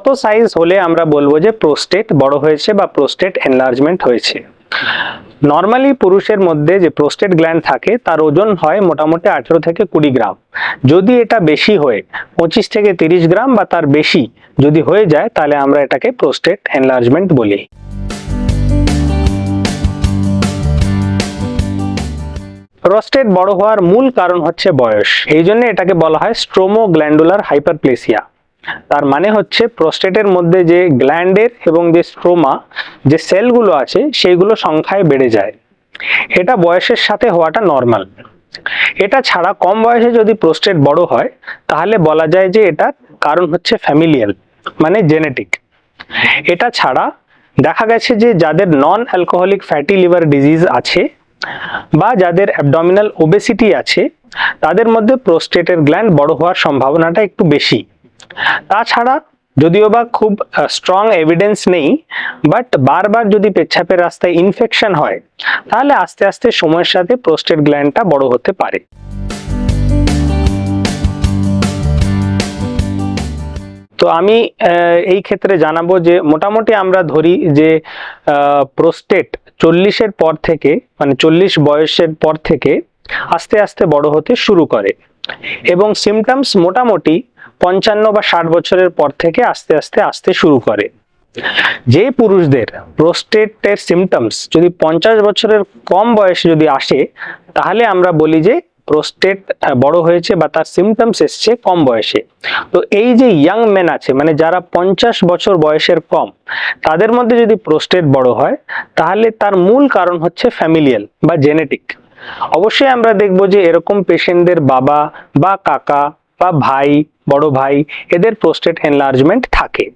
কত সাইজ হলে আমরা বলব যে প্রোস্টেট বড় হয়েছে বা প্রোস্টেট এনলার্জমেন্ট হয়েছে? নর্মালি পুরুষের মধ্যে যে প্রোস্টেট গ্ল্যান্ড থাকে, তার ওজন হয় মোটামুটি আঠেরো থেকে কুড়ি গ্রাম। যদি এটা বেশি হয়ে, পঁচিশ থেকে তিরিশ গ্রাম বা তার বেশি যদি হয়ে যায়, তাহলে আমরা এটাকে প্রোস্টেট এনলার্জমেন্ট বলি। প্রোস্টেট বড় হওয়ার মূল কারণ হচ্ছে বয়স। এই জন্য এটাকে বলা হয় স্ট্রোমো গ্ল্যান্ডুলার হাইপারপ্লেসিয়া তার মানে হচ্ছে প্রোস্টেটের মধ্যে যে গ্ল্যান্ডের এবং যে স্ট্রোমা, যে সেলগুলো আছে, সেইগুলো সংখ্যায় বেড়ে যায়। এটা বয়সের সাথে হওয়াটা নর্মাল। এটা ছাড়া কম বয়সে যদি প্রোস্টেট বড় হয়, তাহলে বলা যায় যে এটা কারণ হচ্ছে ফ্যামিলিয়াল মানে জেনেটিক। এটা ছাড়া দেখা গেছে যে যাদের non alcoholic fatty liver disease আছে বা যাদের অ্যাবডমিনাল ওবেসিটি আছে, তাদের মধ্যে প্রোস্টেটের গ্ল্যান্ড বড় হওয়ার সম্ভাবনাটা একটু বেশি। তাছাড়া যদিও বা খুব স্ট্রং এভিডেন্স নেই বাট বারবার যদি পেচ্ছাপের রাস্তায় ইনফেকশন হয়, তাহলে আস্তে আস্তে সময়ের সাথে প্রোস্টেট গ্ল্যান্ডটা বড় হতে পারে। তো আমি এই ক্ষেত্রে জানাব যে মোটামুটি আমরা ধরি যে প্রোস্টেট চল্লিশের পর থেকে মানে চল্লিশ বয়সের পর থেকে আস্তে আস্তে বড় হতে শুরু করে। এবং সিমটমস মোটামুটি পঞ্চান্ন বা ষাট বছরের পর থেকে আস্তে আস্তে আসতে শুরু করে। যে পুরুষদের প্রোস্টেটের সিমটমস যদি পঞ্চাশ বছরের কম বয়সে যদি আসে, তাহলে আমরা বলি যে প্রোস্টেট বড় হয়েছে বা তার সিমটমস এসছে কম বয়সে। তো এই যে ইয়াং ম্যান আছে মানে যারা পঞ্চাশ বছর বয়সের কম, তাদের মধ্যে যদি প্রোস্টেট বড় হয়, তাহলে তার মূল কারণ হচ্ছে ফ্যামিলিয়াল বা জেনেটিক অবশ্যই আমরা দেখব যে এরকম পেশেন্টদের বাবা বা কাকা বা ভাই, বড় ভাই, এদের প্রোস্টেট এনলার্জমেন্ট থাকে।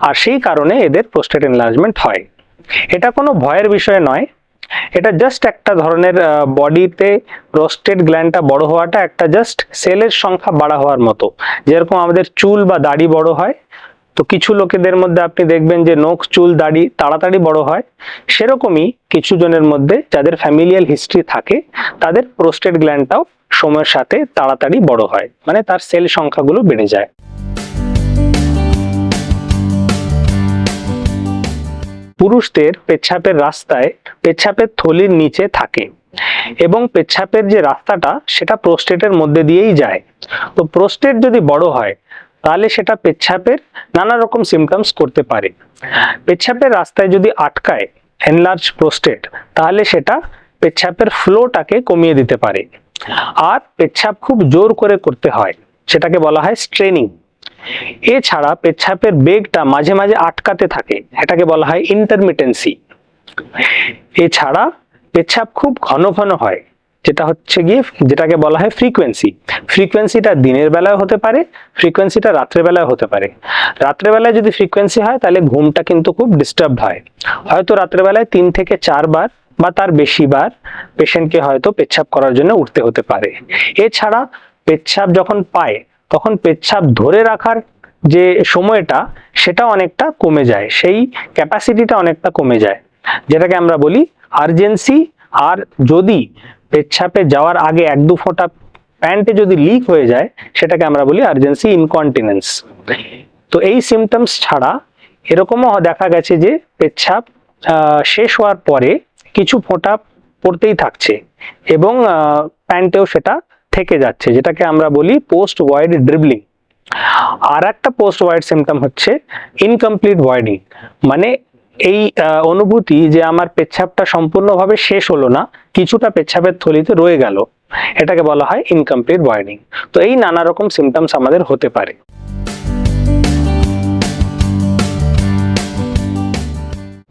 আর সেই কারণে এদের প্রোস্টেট এনলার্জমেন্ট হয়। এটা কোনো ভয়ের বিষয় নয়। এটা জাস্ট একটা ধরনের বডিতে প্রোস্টেট গ্ল্যান্ডটা বড় হওয়াটা একটা জাস্ট সেলের সংখ্যা বাড়া হওয়ার মতো। যেরকম আমাদের চুল বা দাড়ি বড় হয়, তো কিছু লোকেদের মধ্যে আপনি দেখবেন যে নখ, চুল, দাড়ি তাড়াতাড়ি বড় হয়। সেরকমই কিছু জনের মধ্যে যাদের ফ্যামিলিয়াল হিস্ট্রি থাকে, তাদের প্রোস্টেট গ্ল্যান্ডটাও সময়ের সাথে তাড়াতাড়ি বড় হয় মানে তার সেল সংখ্যাগুলো বেড়ে যায়। পুরুষদের পেচ্ছাপের রাস্তায় পেচ্ছাপের থলির নিচে থাকে এবং পেচ্ছাপের যে রাস্তাটা, সেটা প্রোস্টেটের মধ্যে দিয়েই যায়। তো প্রোস্টেট যদি বড় হয়, তাহলে সেটা পেচ্ছাপের নানা রকম সিমটমস করতে পারে। পেচ্ছাপের রাস্তায় যদি আটকায় এনলার্জ প্রোস্টেট তাহলে সেটা পেচ্ছাপের ফ্লোটাকে কমিয়ে দিতে পারে। আর পেচ্ছাপ খুব জোর করে করতে হয়, সেটাকে বলা হয় স্ট্রেনিং এছাড়া পেচ্ছাপের বেগটা মাঝে মাঝে আটকাতে থাকে, এটাকে বলা হয় ইন্টারমিটেন্সি এছাড়া পেচ্ছাপ খুব ঘন ঘন হয়, যেটা হচ্ছে গিয়ে, যেটাকে বলা হয় ফ্রিকোয়েন্সি ফ্রিকোয়েন্সিটা দিনের বেলায় হতে পারে ফ্রিকোয়েন্সিটা রাত্রের বেলায় হতে পারে। রাত্রেবেলায় যদি ফ্রিকোয়েন্সি হয়, তাহলে ঘুমটা কিন্তু খুব ডিস্টার্ব হয়। হয়তো রাত্রেবেলায় তিন থেকে চারবার বা তার বেশিবার পেশেন্টকে হয়তো পেচ্ছাপ করার জন্য উঠতে হতে পারে। এছাড়া পেচ্ছাপ যখন পায়, তখন পেচ্ছাপ ধরে রাখার যে সময়টা, সেটা অনেকটা কমে যায়। সেই ক্যাপাসিটিটা অনেকটা কমে যায়। যেটাকে আমরা বলি আর্জেন্সি। আর যদি পেচ্ছাপে যাওয়ার আগে এক দু ফোঁটা প্যান্টে যদি লিক হয়ে যায়, সেটাকে আমরা বলি আর্জেন্সি ইনকন্টিনেন্স। তো এই সিমটমস ছাড়া এরকমও দেখা গেছে যে পেচ্ছাপ শেষ হওয়ার পরে কিছু ফোঁটা পড়তেই থাকছে এবং প্যান্টেও সেটা থেকে যাচ্ছে, যেটাকে আমরা বলি পোস্ট ওয়াইড ড্রিবলিং আর একটা পোস্ট ওয়াইড সিমটম হচ্ছে ইনকমপ্লিট ভয়েডিং মানে এই অনুভূতি যে আমার পেচ্ছাপটা সম্পূর্ণভাবে শেষ হলো না, কিছুটা পেচ্ছাপের থলিতে রয়ে গেল, এটাকে বলা হয় ইনকমপ্লিট ভয়েডিং তো এই নানা রকম সিমটমস আমাদের হতে পারে।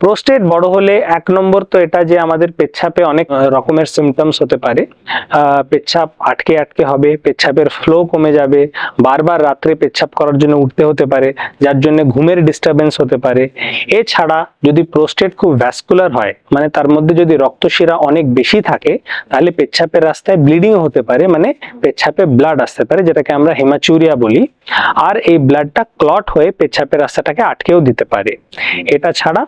প্রোস্টেট বড় হলে এক নম্বর তো এটা যে আমাদের পেচ্ছাপে অনেক রকমের সিমটমস হতে পারে। পেচ্ছাপ আটকে আটকে হবে পেচ্ছাপের ফ্লো কমে যাবে, বারবার রাত্রে পেচ্ছাপ করার জন্য উঠতে হতে পারে, যার জন্য ঘুমের ডিস্টারবেন্স হতে পারে। এছাড়া যদি প্রোস্টেট খুব ভ্যাসকুলার হয় মানে তার মধ্যে যদি রক্তশিরা অনেক বেশি থাকে, তাহলে পেচ্ছাপের রাস্তায় ব্লিডিং হতে পারে মানে পেচ্ছাপে ব্লাড আসতে পারে, যেটাকে আমরা হেমাচুরিয়া বলি। আর এই ব্লাডটা ক্লট হয়ে পেচ্ছাপের রাস্তাটাকে আটকেও দিতে পারে। এটা ছাড়া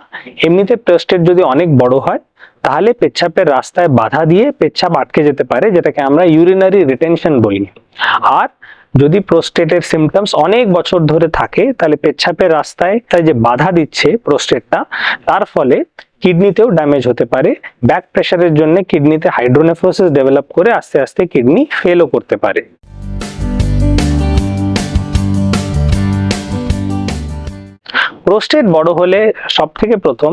এমনিতে প্রোস্টেট যদি অনেক বড় হয়, তাহলে পেচ্ছাপের রাস্তায় বাধা দিয়ে পেচ্ছাপ আটকে যেতে পারে, যেটাকে আমরা ইউরিনারি রিটেনশন বলি। আর যদি প্রোস্টেটের সিমটমস অনেক বছর ধরে থাকে, তাহলে পেচ্ছাপের রাস্তায় তাই যে বাধা দিচ্ছে প্রোস্টেটটা তার ফলে কিডনিতেও ড্যামেজ হতে পারে। ব্যাক প্রেশারের জন্য কিডনিতে হাইড্রোনেফ্রোসিস ডেভেলপ করে আস্তে আস্তে কিডনি ফেলও করতে পারে। প্রোস্টেট বড় হলে সব থেকে প্রথম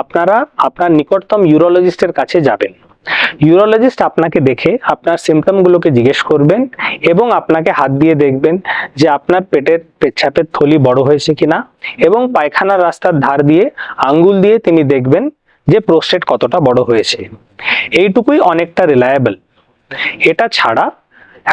আপনারা আপনার নিকটতম ইউরোলজিস্টের কাছে যাবেন। ইউরোলজিস্ট আপনাকে দেখে আপনার সিমটমগুলোকে জিজ্ঞেস করবেন এবং আপনাকে হাত দিয়ে দেখবেন যে আপনার পেটের পেচ্ছাপের থলি বড় হয়েছে কিনা এবং পায়খানার রাস্তার ধার দিয়ে আঙ্গুল দিয়ে তিনি দেখবেন যে প্রোস্টেট কতটা বড় হয়েছে। এইটুকুই অনেকটা রিলায়েবল এটা ছাড়া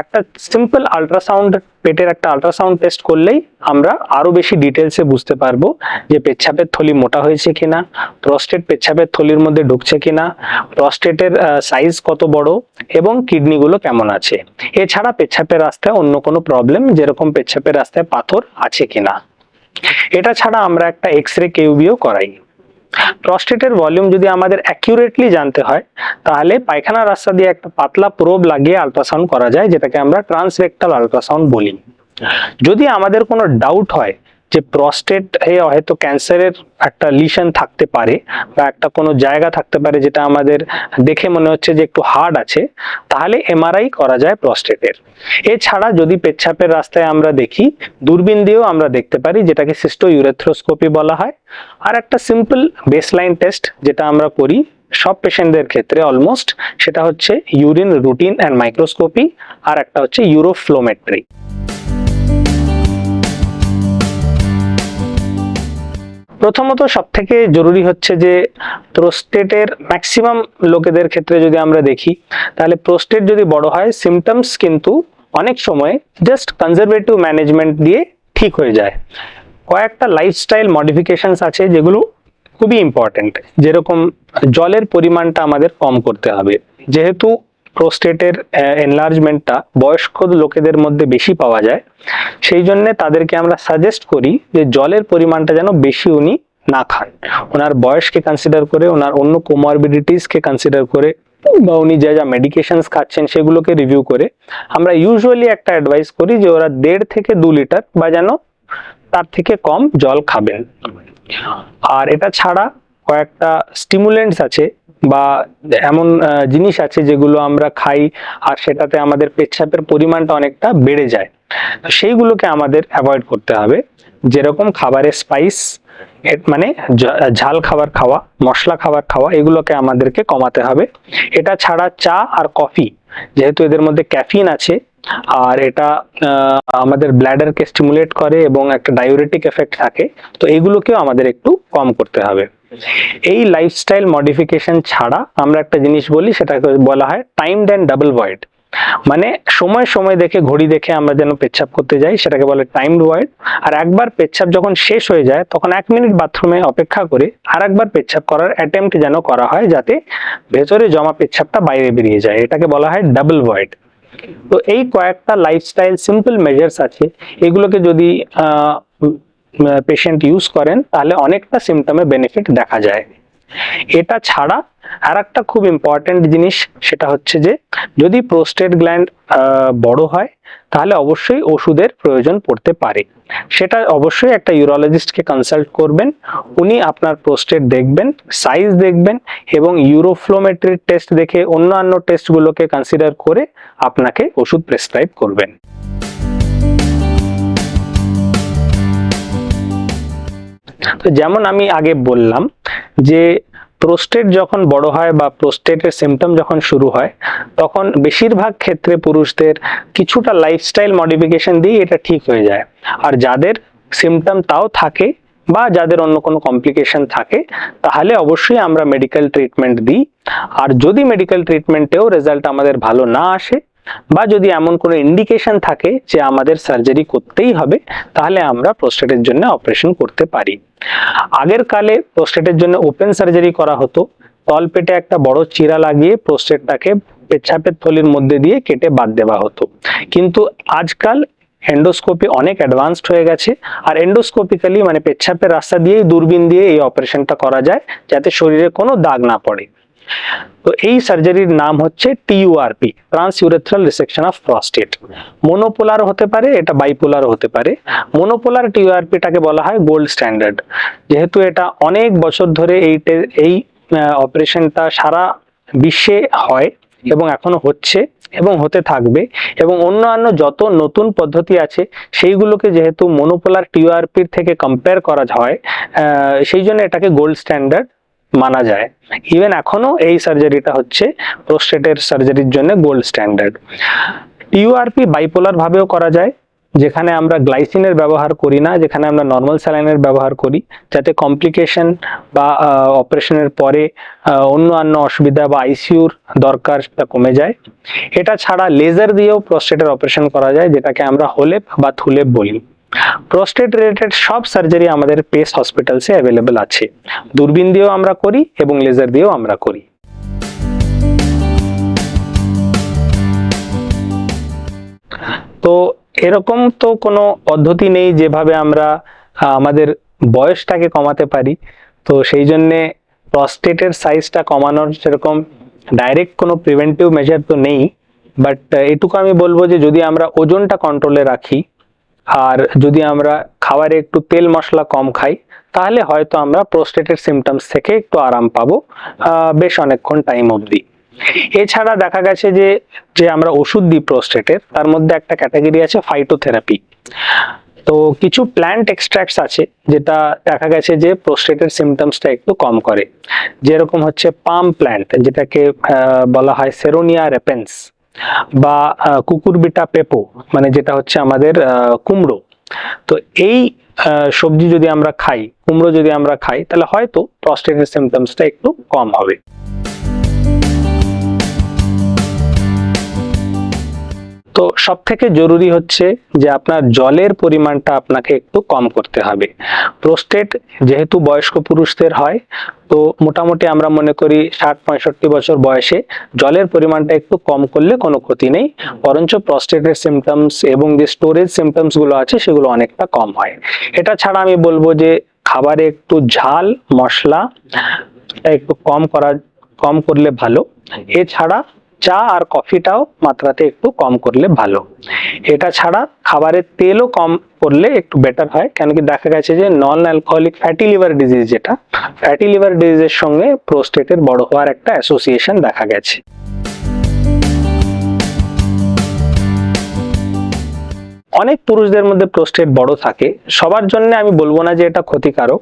একটা সিম্পল আল্ট্রাসাউন্ড পেটের একটা আল্ট্রাসাউন্ড টেস্ট করলেই আমরা আরও বেশি ডিটেলসে বুঝতে পারব যে পেচ্ছাপের থলি মোটা হয়েছে কিনা প্রস্টেট পেচ্ছাপের থলির মধ্যে ঢুকছে কিনা প্রস্টেটের সাইজ কত বড় এবং কিডনিগুলো কেমন আছে। এছাড়া পেচ্ছাপের রাস্তায় অন্য কোনো প্রবলেম যেরকম পেচ্ছাপের রাস্তায় পাথর আছে কিনা। এটা ছাড়া আমরা একটা এক্স রে কেউবিও করাই। প্রস্টেটের ভলিউম যদি আমাদের অ্যাকিউরেটলি জানতে হয়, তাহলে পায়খানা রাস্তা দিয়ে একটা পাতলা প্রোব লাগিয়ে আল্ট্রাসাউন্ড করা যায়, যেটাকে আমরা ট্রান্সরেক্টাল আল্ট্রাসাউন্ড বলি। যদি আমাদের কোনো ডাউট হয় যে প্রস্টেট এ হয়তো ক্যান্সারের একটা লিশন থাকতে পারে বা একটা কোনো জায়গা থাকতে পারে যেটা আমাদের দেখে মনে হচ্ছে যে একটু হার্ড আছে, তাহলে এমআরআই করা যায় প্রস্টেটের এছাড়া যদি পেচ্ছাপের রাস্তায় আমরা দেখি, দূরবীন দিয়েও আমরা দেখতে পারি, যেটাকে সিস্টো ইউরেথ্রোস্কোপি বলা হয়। আর একটা সিম্পল বেসলাইন টেস্ট যেটা আমরা করি সব পেশেন্টদের ক্ষেত্রে অলমোস্ট সেটা হচ্ছে ইউরিন রুটিন অ্যান্ড মাইক্রোস্কোপি আর একটা হচ্ছে ইউরোফ্লোমেট্রি প্রথমত সব থেকে জরুরি হচ্ছে যে প্রোস্টেটের ম্যাক্সিমাম লোকেদের ক্ষেত্রে যদি আমরা দেখি, তাহলে প্রোস্টেট যদি বড় হয় সিমটমস কিন্তু অনেক সময় জাস্ট কনজারভেটিভ ম্যানেজমেন্ট দিয়ে ঠিক হয়ে যায়। কয়েকটা লাইফস্টাইল মডিফিকেশনস আছে যেগুলো খুবই ইম্পর্টেন্ট যেরকম জলের পরিমাণটা আমাদের কম করতে হবে। যেহেতু প্রোস্টেটের এনলার্জমেন্টটা বয়স্ক লোকেদের মধ্যে বেশি পাওয়া যায়। সেই জন্য তাদেরকে আমরা সাজেস্ট করি যে জলের পরিমাণটা যেন বেশি উনি না খান। ওনার বয়সকে কনসিডার করে, ওনার অন্য কোমরবিডিটিসকে কনসিডার করে, বা উনি যা যা মেডিকেশনস খাচ্ছেন সেগুলোকে রিভিউ করে, আমরা ইউজুয়ালি একটা অ্যাডভাইস করি যে ওরা দেড় থেকে দু লিটার বা যেন তার থেকে কম জল খাবেন। আর এটা ছাড়া কয়েকটা স্টিমুলেন্টস আছে বা এমন জিনিস আছে যেগুলো আমরা খাই আর সেটাতে আমাদের পেচ্ছাপের পরিমাণটা অনেকটা বেড়ে যায়। সেইগুলোকে আমাদের অ্যাভয়েড করতে হবে। যেরকম খাবারের স্পাইস মানে ঝাল খাবার খাওয়া, মশলা খাবার খাওয়া, এগুলোকে আমাদেরকে কমাতে হবে। এটা ছাড়া চা আর কফি যেহেতু এদের মধ্যে ক্যাফিন আছে আর এটা আমাদের ব্ল্যাডারকে স্টিমুলেট করে এবং একটা ডায়োরেটিক এফেক্ট থাকে। তো এগুলোকেও আমাদের একটু কম করতে হবে। এই লাইফস্টাইল মডিফিকেশন ছাড়া আমরা একটা জিনিস বলি, সেটাকে বলা হয় টাইম দেন ডাবল ভয়েড মানে সময় সময় দেখে, ঘড়ি দেখে আমরা যেন পেচ্ছাপ করতে যাই, সেটাকে বলে টাইম ভয়েড আর একবার পেচ্ছাপ যখন শেষ হয়ে যায়, তখন এক মিনিট বাথরুমে অপেক্ষা করে আর একবার পেচ্ছাপ করার অ্যাটেম্প্ট যেন করা হয়, যাতে ভেতরে জমা পেচ্ছাপটা বাইরে বেরিয়ে যায়। এটাকে বলা হয় ডাবল ভয়েড তো এই কয়েকটা লাইফস্টাইল সিম্পল মেজার্স আছে, এগুলোকে যদি পেশেন্ট ইউজ করেন, তাহলে অনেকটা সিমটমে বেনিফিট দেখা যায়। এটা ছাড়া আর একটা খুব ইম্পর্টেন্ট জিনিস, সেটা হচ্ছে যে যদি প্রোস্টেট গ্ল্যান্ড বড় হয়, তাহলে অবশ্যই ওষুধের প্রয়োজন পড়তে পারে। সেটা অবশ্যই একটা ইউরোলজিস্টকে কনসাল্ট করবেন। উনি আপনার প্রোস্টেট দেখবেন সাইজ দেখবেন এবং ইউরোফ্লোমেট্রির টেস্ট দেখে অন্যান্য টেস্টগুলোকে কনসিডার করে আপনাকে ওষুধ প্রেসক্রাইব করবেন। তো যেমন আমি আগে বললাম যে প্রোস্টেট যখন বড় হয় বা প্রোস্টেটের সিমটম যখন শুরু হয়, তখন বেশিরভাগ ক্ষেত্রে পুরুষদের কিছুটা লাইফস্টাইল মডিফিকেশন দিয়ে এটা ঠিক হয়ে যায়। আর যাদের সিমটম তাও থাকে বা যাদের অন্য কোনো কমপ্লিকেশন থাকে, তাহলে অবশ্যই আমরা মেডিকেল ট্রিটমেন্ট দিই। আর যদি মেডিকেল ট্রিটমেন্টেও রেজাল্ট আমাদের ভালো না আসে বা যদি এমন কোনো ইন্ডিকেশন থাকে যে আমাদের সার্জারি করতেই হবে, তাহলে আমরা প্রোস্টেটের জন্য অপারেশন করতে পারি। আগের কালে প্রোস্টেটের জন্য ওপেন সার্জারি করা হতো। তলপেটে একটা বড় চিরা লাগিয়ে প্রোস্টেটটাকে পেচ্ছাপের থলির মধ্যে দিয়ে কেটে বাদ দেওয়া হতো। কিন্তু আজকাল এন্ডোস্কোপি অনেক অ্যাডভান্সড হয়ে গেছে আর এন্ডোস্কোপিক্যালি মানে পেচ্ছাপের রাস্তা দিয়েই দূরবীন দিয়ে এই অপারেশনটা করা যায় যাতে শরীরে কোনো দাগ না পড়ে। তো এই সার্জারির নাম হচ্ছে TURP trans urethral resection of prostate monopolar হতে পারে, এটা বাইপোলার হতে পারে। মোনোপোলার টিউআরপিটাকে বলা হয় গোল্ড স্ট্যান্ডার্ড যেহেতু এটা অনেক বছর ধরে এই এই অপারেশনটা সারা বিশ্বে হয় এবং এখনও হচ্ছে এবং হতে থাকবে এবং অন্যান্য যত নতুন পদ্ধতি আছে, সেইগুলোকে যেহেতু মনোপোলার টিউআরপির থেকে কম্পেয়ার করা হয় সেই জন্য এটাকে গোল্ড স্ট্যান্ডার্ড মানা যায়। ইভেন এখনও এই সার্জারিটা হচ্ছে প্রোস্টেটের সার্জারির জন্য গোল্ড স্ট্যান্ডার্ড টিউআরপি বাইপোলার ভাবেও করা যায় যেখানে আমরা গ্লাইসিনের ব্যবহার করি না যেখানে আমরা নর্মাল স্যালাইনের ব্যবহার করি যাতে কমপ্লিকেশন বা অপারেশনের পরে আহ, অন্যান্য অসুবিধা বা আইসিইউর দরকার সেটা কমে যায়। এটা ছাড়া লেজার দিয়েও প্রস্টেটের অপারেশন করা যায় যেটাকে আমরা হোলেপ বা থুলেপ বলি। প্রস্টেট রিলেটেড সব সার্জারি আমাদের পেস হসপিটালসে অ্যাভেলেবেল আছে। দূরবীন দিয়েও আমরা করি এবং লেজার দিয়েও আমরা করি। তো এরকম তো কোনো পদ্ধতি নেই যেভাবে আমরা আমাদের বয়সটাকে কমাতে পারি। তো সেই জন্যে প্রস্টেটের সাইজটা কমানোর সেরকম ডাইরেক্ট কোনো প্রিভেন্টিভ মেজার তো নেই। বাট এটুকু আমি বলব যে যদি আমরা ওজনটা কন্ট্রোলে রাখি আর যদি আমরা খাবারে একটু তেল মশলা কম খাই, তাহলে হয়তো আমরা প্রোস্টেটের সিমটমস থেকে একটু আরাম পাবো বেশ অনেকক্ষণ টাইম অবধি। এছাড়া দেখা গেছে যে যে আমরা ওষুধ দিই প্রোস্টেটের, তার মধ্যে একটা ক্যাটাগরি আছে ফাইটোথেরাপি তো কিছু প্ল্যান্ট এক্সট্রাক্টস আছে, যেটা দেখা গেছে যে প্রোস্টেটের সিমটমসটা একটু কম করে। যেরকম হচ্ছে পাম প্ল্যান্ট যেটাকে বলা হয় সেরোনিয়া রেপেন্স বা কুকুরবিটা পেপো মানে যেটা হচ্ছে আমাদের কুমড়ো। তো এই সবজি যদি আমরা খাই, কুমড়ো যদি আমরা খাই, তাহলে হয়তো প্রস্টেটের সিমটমসটা একটু কম হবে। তো সব থেকে জরুরি হচ্ছে যে আপনার জলের পরিমাণটা আপনাকে একটু কম করতে হবে। প্রোস্টেট যেহেতু বয়স্ক পুরুষদের হয়, তো মোটামুটি আমরা মনে করি ষাট, পঁয়ষট্টি বছর বয়সে জলের পরিমাণটা একটু কম করলে কোনো ক্ষতি নেই, বরঞ্চ প্রস্টেটের সিমটমস এবং যে স্টোরেজ সিমটমসগুলো আছে সেগুলো অনেকটা কম হয়। এটা ছাড়া আমি বলব যে খাবারে একটু ঝাল, মশলা একটু কম করা, কম করলে ভালো। এছাড়া চা আর কফিটাও মাত্রাতে একটু কম করলে ভালো। এটা ছাড়া খাবারের তেলও কম করলে একটু বেটার হয়, কেন কি দেখা গেছে যে non alcoholic fatty liver disease যেটা ফ্যাটি লিভার ডিজিজের সঙ্গে প্রোস্টেটের বড় হওয়ার একটা অ্যাসোসিয়েশন দেখা গেছে। অনেক পুরুষদের মধ্যে প্রোস্টেট বড় থাকে, সবার জন্য আমি বলব না যে এটা ক্ষতিকারক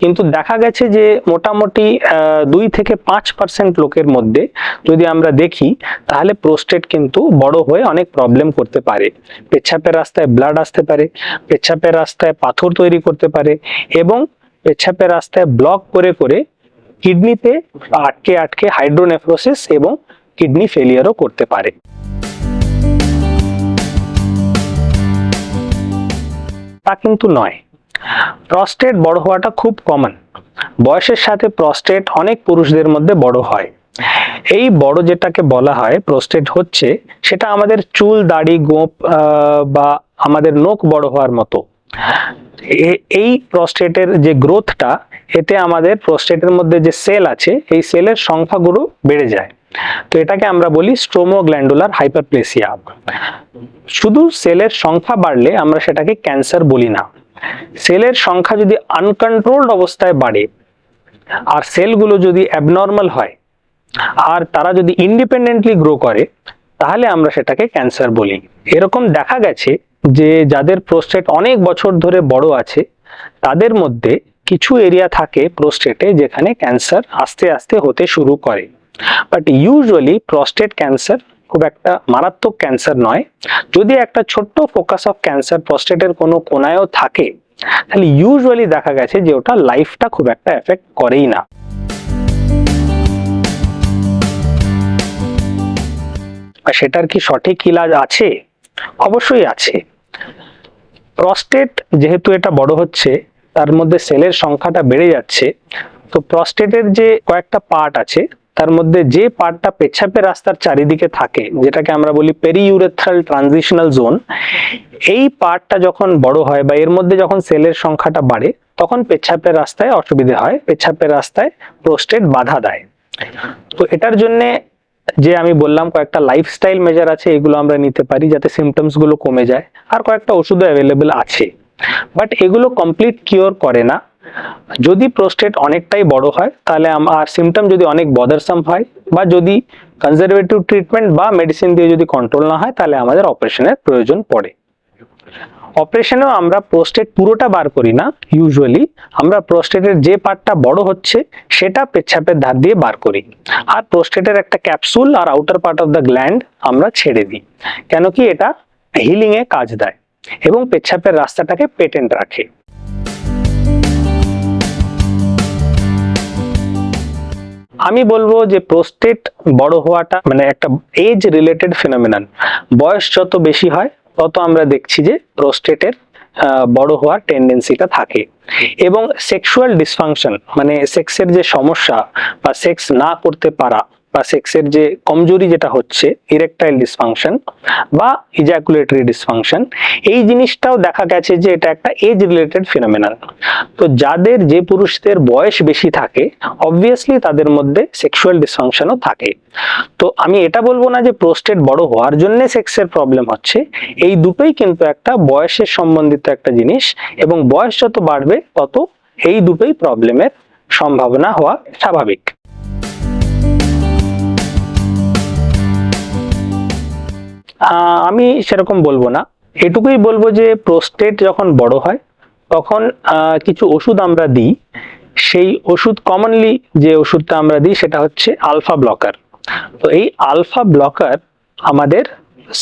কিন্তু দেখা গেছে যে মোটামুটি দুই থেকে পাঁচ পার্সেন্ট লোকের মধ্যে যদি আমরা দেখি, তাহলে প্রোস্টেট কিন্তু বড় হয়ে অনেক প্রবলেম করতে পারে। পেচ্ছাপের রাস্তায় ব্লাড আসতে পারে, পেচ্ছাপের রাস্তায় পাথর তৈরি করতে পারে এবং পেচ্ছাপের রাস্তায় ব্লক করে করে কিডনিতে আটকে আটকে হাইড্রোনেফ্রোসিস এবং কিডনি ফেলিয়ারও করতে পারে। তা কিন্তু নয়। প্রস্টেট বড় হওয়াটা খুব কমন বয়সের সাথে প্রস্টেট অনেক পুরুষদের মধ্যে বড় হয়। এই বড় যেটাকে বলা হয় প্রস্টেট হচ্ছে, সেটা আমাদের চুল, দাড়ি গোপ বা আমাদের নখ বড় হওয়ার মতো। এই প্রস্টেটের যে গ্রোথটা এতে আমাদের প্রস্টেটের মধ্যে যে সেল আছে, এই সেলের সংখ্যাগুলো বেড়ে যায়। তো এটাকে আমরা বলি স্ট্রোমোগ্ল্যান্ডুলার হাইপারপ্লেসিয়া শুধু সেলের সংখ্যা বাড়লে আমরা সেটাকে ক্যান্সার বলি না। সেলের সংখ্যা যদি আনকন্ট্রোলড অবস্থায় বাড়ে, আর সেলগুলো যদি অ্যাবনর্মাল হয়, আর তারা যদি ইন্ডিপেন্ডেন্টলি গ্রো করে, তাহলে আমরা সেটাকে ক্যান্সার বলি। এরকম দেখা গেছে যে যাদের প্রোস্টেট অনেক বছর ধরে বড় আছে, তাদের মধ্যে কিছু এরিয়া থাকে প্রোস্টেটে যেখানে ক্যান্সার আস্তে আস্তে হতে শুরু করে। বাট ইউজুয়ালি প্রস্টেট ক্যান্সার খুব একটা মারাত্মক ক্যান্সার নয়। যদি একটা ছোট্ট ফোকাস অফ ক্যান্সার প্রস্টেটের কোনো কোনায়ও থাকে, তাহলে ইউজুয়ালি দেখা গেছে যে ওটা লাইফটা খুব একটা এফেক্ট করেই না। সেটার কি সঠিক ইলাজ আছে? অবশ্যই আছে। প্রস্টেট যেহেতু এটা বড় হচ্ছে, তার মধ্যে সেলের সংখ্যাটা বেড়ে যাচ্ছে, তো প্রস্টেটের যে কয়েকটা পার্ট আছে তার মধ্যে যে পার্টটা পেচ্ছাপের রাস্তার চারিদিকে থাকে, যেটাকে আমরা বলি পেরিইউরেথ্রাল ট্রানজিশনাল জোন এই পার্টটা যখন বড় হয় বা এর মধ্যে যখন সেলের সংখ্যাটা বাড়ে, তখন পেচ্ছাপের রাস্তায় অসুবিধে হয়, পেচ্ছাপের রাস্তায় প্রোস্টেট বাধা দেয়। তো এটার জন্য যে আমি বললাম কয়েকটা লাইফস্টাইল মেজার আছে, এগুলো আমরা নিতে পারি যাতে সিমটমসগুলো কমে যায়, আর কয়েকটা ওষুধও অ্যাভেলেবেল আছে। বাট এগুলো কমপ্লিট কিওর করে না। যদি প্রোস্টেট অনেকটাই বড় হয়, তাহলে আর সিমটম যদি অনেক বদারসাম হয়, বা যদি কনজারভেটিভ ট্রিটমেন্ট বা মেডিসিন দিয়ে যদি কন্ট্রোল না হয়, তাহলে আমাদের অপারেশনের প্রয়োজন পড়ে। অপারেশনেও আমরা প্রোস্টেট পুরোটা বার করি না ইউজুয়ালি আমরা প্রোস্টেটের যে পার্টটা বড় হচ্ছে, সেটা পেচ্ছাপের ধার দিয়ে বার করি। আর প্রোস্টেটের একটা capsule R outer part of the gland আমরা ছেড়ে দিই। কেন কি এটা হিলিং এ কাজ দেয় এবং পেচ্ছাপের রাস্তাটাকে পেটেন্ট রাখে। আমি বলব যে প্রোস্টেট বড় হওয়াটা মানে একটা এজ রিলেটেড ফিনোমিনান বয়স যত বেশি হয়, তত আমরা দেখছি যে প্রোস্টেটের বড় হওয়ার টেন্ডেন্সিটা থাকে। এবং সেক্সুয়াল ডিসফাংশন মানে সেক্সের যে সমস্যা বা সেক্স না করতে পারা বা সেক্সের যে কমজোরি যেটা হচ্ছে ইরেকটাইল ডিসফাংশন বা ইজাকুলেটরি ডিসফাংশন এই জিনিসটাও দেখা গেছে যে এটা একটা এজ রিলেটেড ফিনোমিনান তো যাদের যে পুরুষদের বয়স বেশি থাকে অবভিয়াসলি তাদের মধ্যে সেক্সুয়াল ডিসফাংশনও থাকে। তো আমি এটা বলব না যে প্রোস্টেট বড় হওয়ার জন্য সেক্সের প্রবলেম হচ্ছে, এই দুটোই কিন্তু একটা বয়সের সম্বন্ধিত একটা জিনিস এবং বয়স যত বাড়বে, তত এই দুটোই প্রবলেমের সম্ভাবনা হওয়া স্বাভাবিক। আমি সেরকম বলব না। এটুকুই বলব যে প্রোস্টেট যখন বড় হয়, তখন কিছু ওষুধ আমরা দিই। সেই ওষুধ কমনলি যে ওষুধটা আমরা দিই, সেটা হচ্ছে আলফা ব্লকার তো এই আলফা ব্লকার আমাদের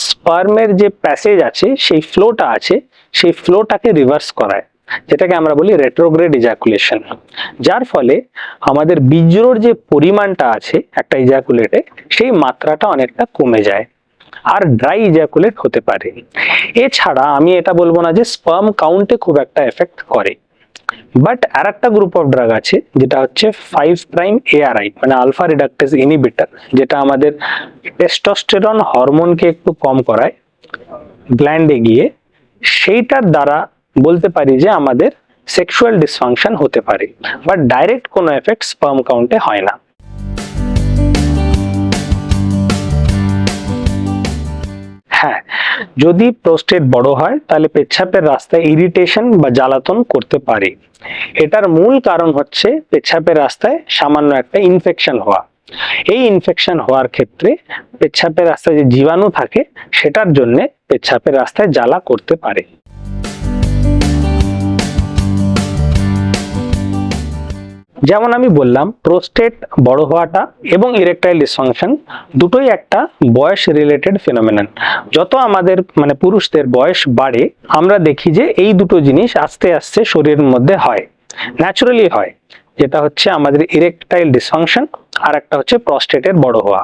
স্পার্মের যে প্যাসেজ আছে, সেই ফ্লোটা আছে, সেই ফ্লোটাকে রিভার্স করায়। যেটাকে আমরা বলি রেট্রোগ্রেড ইজাকুলেশন যার ফলে আমাদের বীর্যর যে পরিমাণটা আছে, একটা ইজাকুলেটে সেই মাত্রাটা অনেকটা কমে যায়। আর ড্রাই ইজাকুলেট হতে পারে। এছাড়া আমি এটা বলব না যে স্পার্ম কাউন্টে খুব একটা এফেক্ট করে। বাট আর একটা গ্রুপ অফ ড্রাগ আছে, যেটা হচ্ছে ফাইভ প্রাইম এআরআই মানে আলফা রিডাক্টেজ ইনিবিটার যেটা আমাদের টেস্টোস্টেরন হরমোনকে একটু কম করায় গ্ল্যান্ডে গিয়ে। সেইটার দ্বারা বলতে পারি যে আমাদের সেক্সুয়াল ডিসফাংশন হতে পারে। বাট ডাইরেক্ট কোনো এফেক্ট স্পার্ম কাউন্টে হয় না। হ্যাঁ যদি প্রোস্টেট বড় হয়, তাহলে পেচ্ছাপের রাস্তায় ইরিটেশন বা জ্বালাতন করতে পারে। এটার মূল কারণ হচ্ছে পেচ্ছাপের রাস্তায় সামান্য একটা ইনফেকশন হওয়া। এই ইনফেকশন হওয়ার ক্ষেত্রে পেচ্ছাপের রাস্তায় যে জীবাণু থাকে, সেটার জন্যে পেচ্ছাপের রাস্তায় জ্বালা করতে পারে। যেমন আমি বললাম প্রোস্টেট বড় হওয়াটা এবং ইরেকটাইল ডিসফাংশন দুটোই একটা বয়স রিলেটেড ফিনোমিনান যত আমাদের মানে পুরুষদের বয়স বাড়ে, আমরা দেখি যে এই দুটো জিনিস আস্তে আস্তে শরীরের মধ্যে হয় ন্যাচুরালি হয়। যেটা হচ্ছে আমাদের ইরেকটাইল ডিসফাংশন আর একটা হচ্ছে প্রস্টেটের বড় হওয়া।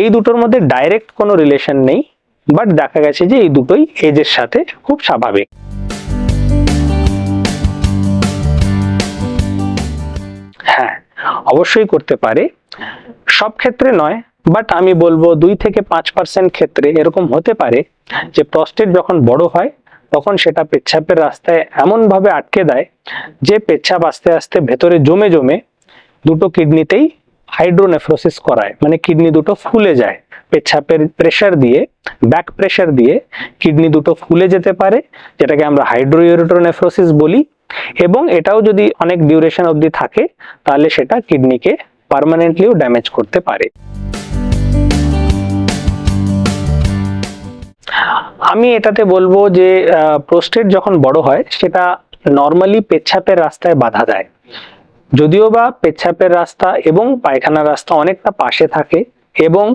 এই দুটোর মধ্যে ডাইরেক্ট কোনো রিলেশন নেই বাট দেখা গেছে যে এই দুটোই এজের সাথে খুব স্বাভাবিক। হ্যাঁ অবশ্যই করতে পারে। সব ক্ষেত্রে নয় বাট আমি বলব দুই থেকে পাঁচ পার্সেন্ট ক্ষেত্রে এরকম হতে পারে যে প্রস্টেট যখন বড় হয়, তখন সেটা পেচ্ছাপের রাস্তায় এমন ভাবে আটকে দেয় যে পেচ্ছাপ আস্তে আস্তে ভেতরে জমে জমে দুটো কিডনিতেই হাইড্রোনেফ্রোসিস করায়। মানে কিডনি দুটো ফুলে যায়। পেচ্ছাপের প্রেশার দিয়ে ব্যাক প্রেশার দিয়ে কিডনি দুটো ফুলে যেতে পারে, যেটাকে আমরা হাইড্রোইউরেটোনেফ্রোসিস বলি। এবং এটাও যদি অনেক ডিউরেশন অবধি থাকে, তাহলে সেটা কিডনিকে পার্মানেন্টলিও ড্যামেজ করতে পারে। আমি এটাতে বলব যে প্রোস্টেট যখন বড় হয়, সেটা নর্মালি পেচ্ছাপের রাস্তায় বাধা দেয়। যদিও বা পেচ্ছাপের রাস্তা এবং পায়খানার রাস্তা অনেকটা পাশে থাকে এবং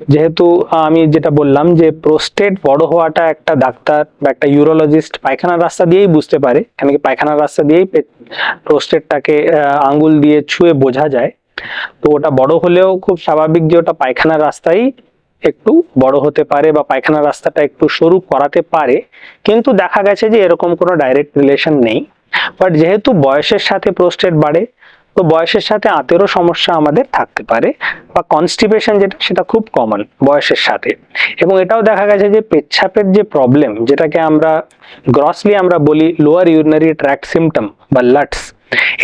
যেহেতু আমি যেটা বললাম যে প্রোস্টেট বড় হওয়াটা একটা ডাক্তার বা একটা ইউরোলজিস্ট পায়খানার রাস্তা দিয়েই বুঝতে পারে। কেন কি পায়খানার রাস্তা দিয়েই প্রোস্টেটটাকে আঙ্গুল দিয়ে ছুঁয়ে বোঝা যায়। তো ওটা বড় হলেও খুব স্বাভাবিক যে ওটা পায়খানার রাস্তায় একটু বড় হতে পারে বা পায়খানার রাস্তাটা একটু সরু করাতে পারে। কিন্তু দেখা গেছে যে এরকম কোনো ডাইরেক্ট রিলেশন নেই। বাট যেহেতু বয়সের সাথে প্রোস্টেট বাড়ে তো বয়সের সাথে আতেরও সমস্যা আমাদের থাকতে পারে, বা কনস্টিপেশন যেটা, সেটা খুব কমন বয়সের সাথে। এবং এটাও দেখা গেছে যে পেচ্ছাপের যে প্রবলেম যেটাকে আমরা গ্রসলি আমরা বলি লোয়ার ইউরিনারি ট্র্যাক্ট সিমটম বা লাটস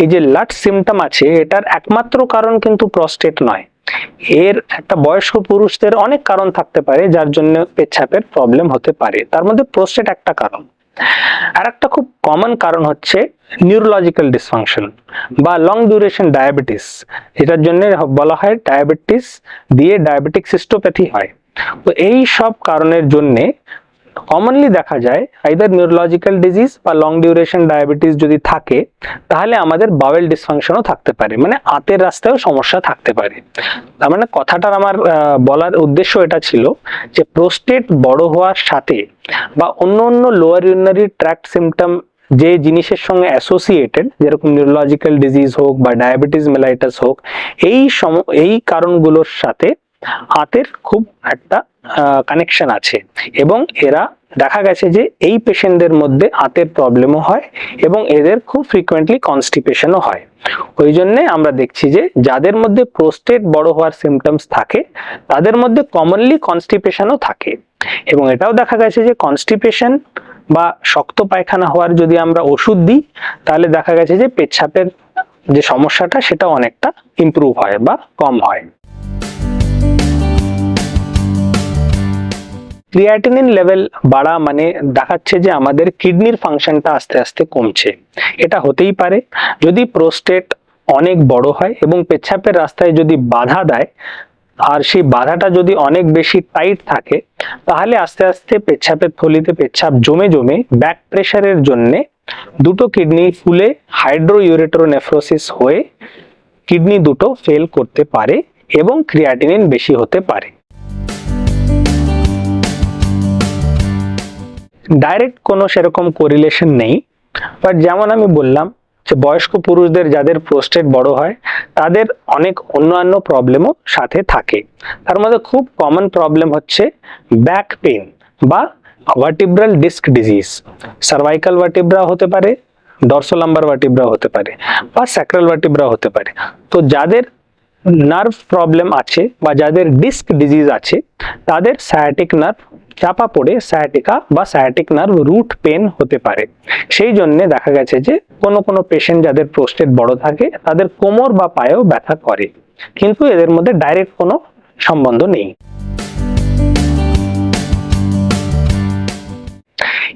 এই যে লাট সিমটম আছে, এটার একমাত্র কারণ কিন্তু প্রস্টেট নয়। এর একটা বয়স্ক পুরুষদের অনেক কারণ থাকতে পারে, যার জন্য পেচ্ছাপের প্রবলেম হতে পারে। তার মধ্যে প্রস্টেট একটা কারণ। আর একটা খুব কমন কারণ হচ্ছে নিউরোলজিক্যাল ডিসফাংশন বা লং ডিউরেশন ডায়াবেটিস এটার জন্য বলা হয় ডায়াবেটিস দিয়ে ডায়াবেটিক সিস্টোপ্যাথি হয়। তো এই সব কারণের জন্যে কমনলি দেখা যায় আইদার নিউরোলজিক্যাল ডিজিজ বা লং ডিউরেশন ডায়াবেটিস যদি থাকে, তাহলে আমাদের বাওয়েল ডিসফাংশনও থাকতে পারে মানে আতের রাস্তায়ও সমস্যা থাকতে পারে। তার মানে কথাটার আমার বলার উদ্দেশ্য এটা ছিল যে প্রোস্টেট বড় হওয়ার সাথে বা অন্য অন্য লোয়ার ইউনারি ট্র্যাক্ট সিমটম যে জিনিসের সঙ্গে অ্যাসোসিয়েটেড যেরকম নিউরোলজিক্যাল ডিজিজ হোক বা ডায়াবেটিস মেলাইটাস হোক, এই সম, এই কারণগুলোর সাথে হাতের খুব একটা কানেকশন আছে। এবং এরা দেখা গেছে যে এই পেশেন্টদের মধ্যে হাতের প্রবলেমও হয় এবং এদের খুব ফ্রিকোয়েন্টলি কনস্টিপেশনও হয়। ওই জন্যে আমরা দেখছি যে যাদের মধ্যে প্রোস্টেট বড় হওয়ার সিমটমস থাকে, তাদের মধ্যে কমনলি কনস্টিপেশনও থাকে। এবং এটাও দেখা গেছে যে কনস্টিপেশন বা শক্ত পায়খানা হওয়ার যদি আমরা ওষুধ দিই, তাহলে দেখা গেছে যে পেচ্ছাপের যে সমস্যাটা, সেটা অনেকটা ইমপ্রুভ হয় বা কম হয়। ক্রিয়াটিনিন লেভেল বাড়া মানে দেখাচ্ছে যে আমাদের কিডনির ফাংশনটা আস্তে আস্তে কমছে। এটা হতেই পারে। যদি প্রোস্টেট অনেক বড় হয় এবং পেচ্ছাপের রাস্তায় যদি বাধা দেয়, আর সেই বাধাটা যদি অনেক বেশি টাইট থাকে তাহলে আস্তে আস্তে পেচ্ছাপের থলিতে পেচ্ছাপ জমে জমে ব্যাক প্রেশারের জন্যে দুটো কিডনি ফুলে হাইড্রো ইউরেট্রোনেফ্রোসিস হয়ে কিডনি দুটো ফেল করতে পারে এবং ক্রিয়াটিনিন বেশি হতে পারে। ডাইরেক্ট কোনো সেরকম কোরিলেশন নেই বাট যেমন আমি বললাম যে বয়স্ক পুরুষদের যাদের প্রোস্টেট বড় হয়, তাদের অনেক অন্যান্য প্রবলেমও সাথে থাকে। তার মধ্যে খুব কমন প্রবলেম হচ্ছে ব্যাক পেন বা vertebral disc disease cervical vertebra হতে পারে ডরসোলাম্বার ভার্টিব্রা হতে পারে বা স্যাক্রাল ভার্টিব্রা হতে পারে। তো যাদের নার্ভ প্রবলেম আছে বা যাদের ডিস্ক ডিজিজ আছে, তাদের সায়াটিক নার্ভ চাপা পড়ে সায়াটিকা বা সায়াটিক নার্ভ রুট পেন হতে পারে। সেই জন্য দেখা গেছে যে কোনো কোনো পেশেন্ট যাদের প্রোস্টেট বড় থাকে, তাদের কোমর বা পায়েও ব্যথা করে। কিন্তু এদের মধ্যে ডাইরেক্ট কোনো সম্বন্ধ নেই।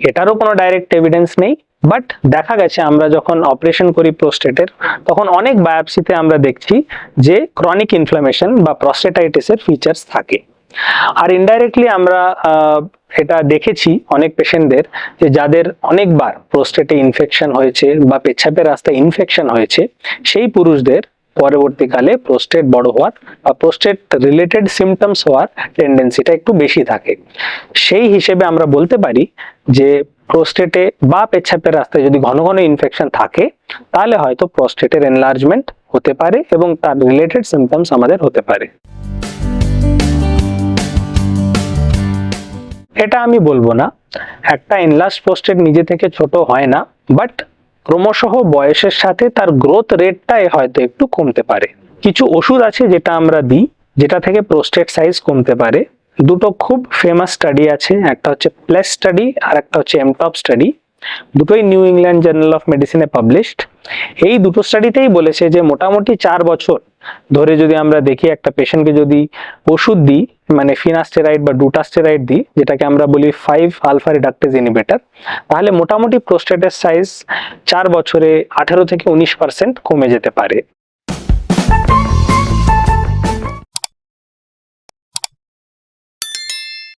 এটারও কোনো ডাইরেক্ট এভিডেন্স নেই বাট দেখা গেছে আমরা যখন অপারেশন করি প্রোস্টেটের তখন অনেক বায়োপসিতে আমরা দেখছি যে ক্রনিক ইনফ্লামেশন বা প্রস্টেটাইটিসের ফিচার্স থাকে। আর ইনডাইরেক্টলি আমরা এটা দেখেছি অনেক পেশেন্টদের যে যাদের অনেকবার প্রোস্টেটে ইনফেকশন হয়েছে বা পেচ্ছাপের রাস্তায় ইনফেকশন হয়েছে, সেই পুরুষদের পরবর্তীকালে প্রোস্টেট বড় হওয়ার বা প্রোস্টেট রিলেটেড সিমটমস হওয়ার টেন্ডেন্সিটা একটু বেশি থাকে। সেই হিসেবে আমরা বলতে পারি যে প্রোস্টেটে বা পেচ্ছাপের রাস্তায় যদি ঘন ঘন ইনফেকশন থাকে, তাহলে হয়তো প্রোস্টেটের এনলার্জমেন্ট হতে পারে এবং তার রিলেটেড সিমটমস আমাদের হতে পারে। এটা আমি বলব না। একটা এনলার্জ পোস্টেড নিজে থেকে ছোট হয় না বাট ক্রমশঃ বয়সের সাথে তার গ্রোথ রেটটাই হয়তো একটু কমতে পারে। কিছু ওষুধ আছে যেটা আমরা দিই, যেটা থেকে প্রোস্টেট সাইজ কমতে পারে। দুটো খুব ফেমাস স্টাডি আছে, একটা হচ্ছে প্লেস স্টাডি আর একটা হচ্ছে এমটপ স্টাডি দুটোই নিউ ইংল্যান্ড জার্নাল অফ মেডিসিনে পাবলিশড এই দুটো স্টাডিতেই বলেছে যে মোটামুটি চার বছর ধরে যদি আমরা দেখি একটা পেশেন্টকে যদি ওষুধ দিই মানে ফিনাস্টেরাইড বা ডুটাস্টেরাইড দিই, যেটাকে আমরা বলি ফাইভ আলফা রিডাক্টেজ ইনিভেটার তাহলে মোটামুটি প্রোস্টেটের সাইজ চার বছরে আঠেরো থেকে উনিশ পার্সেন্ট কমে যেতে পারে।